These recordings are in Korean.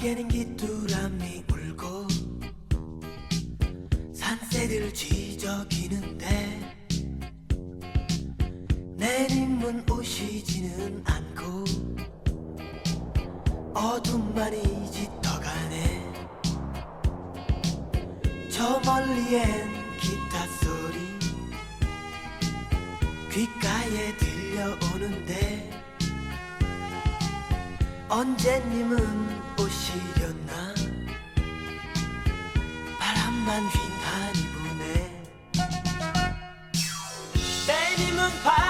밖에는 귀뚜라미 울고 산새들 쥐저기는데 내림은 오시지는 않고 어둠만이 짙어가네. 저 멀리엔 기타 소리 귓가에 들려오는데 언제님은 오시려나? 바람만 휘날이 부네. 때님은 바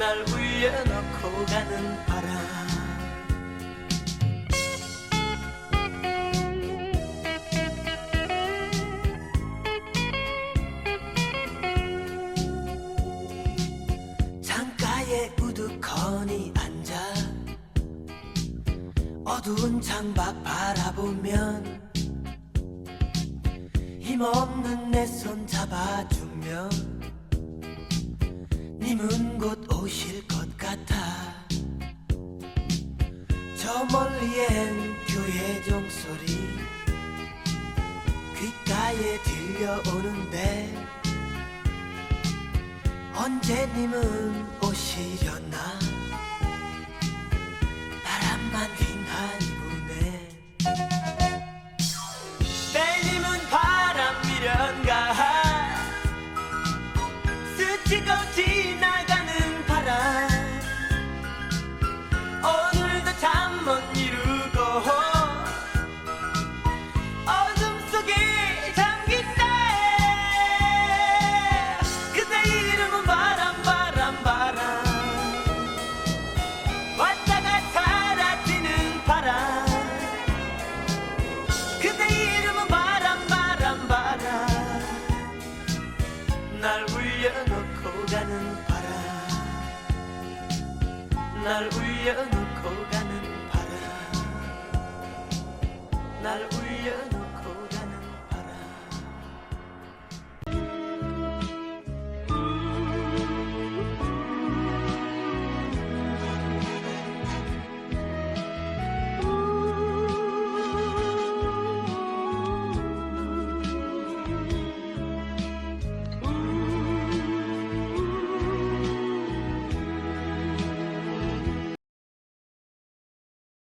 날 울려놓고 가는 바람. 창가에 우두커니 앉아 어두운 창밖 바라보면 힘없는 내 손 잡아주면 저 멀리엔 교회 종소리 귓가에 들려오는데 언제님은 날 울려놓고 가.